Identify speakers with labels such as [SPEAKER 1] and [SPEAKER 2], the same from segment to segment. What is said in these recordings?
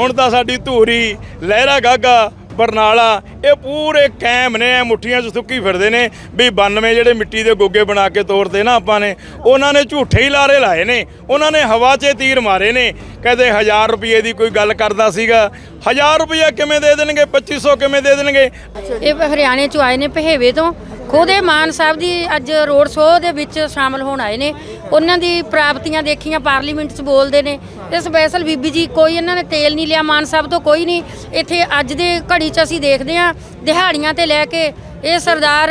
[SPEAKER 1] ਹੁਣ ਤਾਂ ਸਾਡੀ ਧੂਰੀ ਲਹਿਰਾ ਗਾਗਾ ਬਰਨਾਲਾ ਇਹ ਪੂਰੇ ਕੈਮ ਨੇ ਐ ਮੁੱਠੀਆਂ 'ਚ ਸੁੱਕੀ ਫਿਰਦੇ ਨੇ ਵੀ 92 ਜਿਹੜੇ ਮਿੱਟੀ ਦੇ ਗੋਗੇ ਬਣਾ ਕੇ ਤੋਰਦੇ ਨਾ ਆਪਾਂ ਨੇ, ਉਹਨਾਂ ਨੇ ਝੂਠੇ ਹੀ ਲਾਰੇ ਲਾਏ ਨੇ, ਉਹਨਾਂ ਨੇ ਹਵਾ 'ਚ ਤੀਰ ਮਾਰੇ ਨੇ। ਕਹਦੇ 1000 ਰੁਪਏ ਦੀ ਕੋਈ ਗੱਲ ਕਰਦਾ ਸੀਗਾ 1000 ਰੁਪਏ ਕਿਵੇਂ ਦੇ ਦੇਣਗੇ 2500 ਕਿਵੇਂ ਦੇ ਦੇਣਗੇ?
[SPEAKER 2] ਇਹ ਹਰਿਆਣੇ ਚੋਂ ਆਏ ਨੇ ਪਹੇਵੇ ਤੋਂ, ਖੁਦ ਇਹ ਮਾਨ ਸਾਹਿਬ ਦੀ ਅੱਜ ਰੋਡ ਸ਼ੋਅ ਦੇ ਵਿੱਚ ਸ਼ਾਮਲ ਹੋਣ ਆਏ ਨੇ। ਉਹਨਾਂ ਦੀ ਪ੍ਰਾਪਤੀਆਂ ਦੇਖੀਆਂ, ਪਾਰਲੀਮੈਂਟ 'ਚ ਬੋਲਦੇ ਨੇ। ਤੇ ਸਪੈਸ਼ਲ ਬੀਬੀ ਜੀ, ਕੋਈ ਇਹਨਾਂ ਨੇ ਤੇਲ ਨਹੀਂ ਲਿਆ, ਮਾਨ ਸਾਹਿਬ ਤੋਂ ਕੋਈ ਨਹੀਂ। ਇੱਥੇ ਅੱਜ ਦੇ ਘੜੀ 'ਚ ਅਸੀਂ ਦੇਖਦੇ ਹਾਂ ਦਿਹਾੜੀਆਂ ਤੇ ਲੈ ਕੇ ਇਹ ਸਰਦਾਰ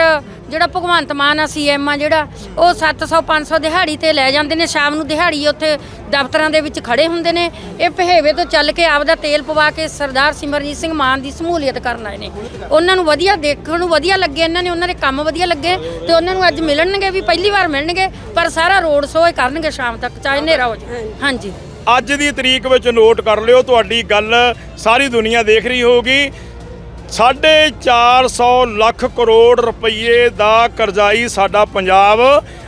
[SPEAKER 2] ਜਿਹੜਾ ਭਗਵੰਤ ਮਾਨ ਆ ਸੀਐਮ ਆ ਜਿਹੜਾ ਉਹ 700 500 ਦਿਹਾੜੀ ਤੇ ਲੈ ਜਾਂਦੇ ਨੇ। ਸ਼ਾਮ ਨੂੰ ਦਿਹਾੜੀ ਉੱਥੇ ਦਫ਼ਤਰਾਂ ਦੇ ਵਿੱਚ ਖੜੇ ਹੁੰਦੇ ਨੇ। ਇਹ ਪਹੇਵੇ ਤੋਂ ਚੱਲ ਕੇ ਆਪਦਾ ਤੇਲ ਪਵਾ ਕੇ ਸਰਦਾਰ ਸਿਮਰਜੀਤ ਸਿੰਘ ਮਾਨ ਦੀ ਸਮੂਲੀਅਤ ਕਰਨ ਆਏ ਨੇ। ਉਹਨਾਂ ਨੂੰ ਵਧੀਆ ਦੇਖਣ ਨੂੰ ਵਧੀਆ ਲੱਗੇ ਇਹਨਾਂ ਨੇ ਉਹਨਾਂ ਦੇ ਕੰਮ ਵਧੀਆ ਲੱਗੇ ਤੇ ਉਹਨਾਂ ਨੂੰ ਅੱਜ ਮਿਲਣਗੇ ਵੀ ਪਹਿਲੀ ਵਾਰ ਮਿਲਣਗੇ ਪਰ ਸਾਰਾ ਰੋਡ ਸ਼ੋਅ ਕਰਨਗੇ ਸ਼ਾਮ ਤੱਕ ਚਾਹੇ ਹਨੇਰਾ ਹੋ ਜਾਏ ਹਾਂਜੀ।
[SPEAKER 1] ਅੱਜ ਦੀ ਤਰੀਕ ਵਿੱਚ ਨੋਟ ਕਰ ਲਿਓ ਤੁਹਾਡੀ ਗੱਲ ਸਾਰੀ ਦੁਨੀਆ ਦੇਖ ਰਹੀ ਹੋਊਗੀ। ਸਾਢੇ 400 ਲੱਖ ਕਰੋੜ ਰੁਪਏ ਦਾ ਕਰਜ਼ਾਈ ਸਾਡਾ ਪੰਜਾਬ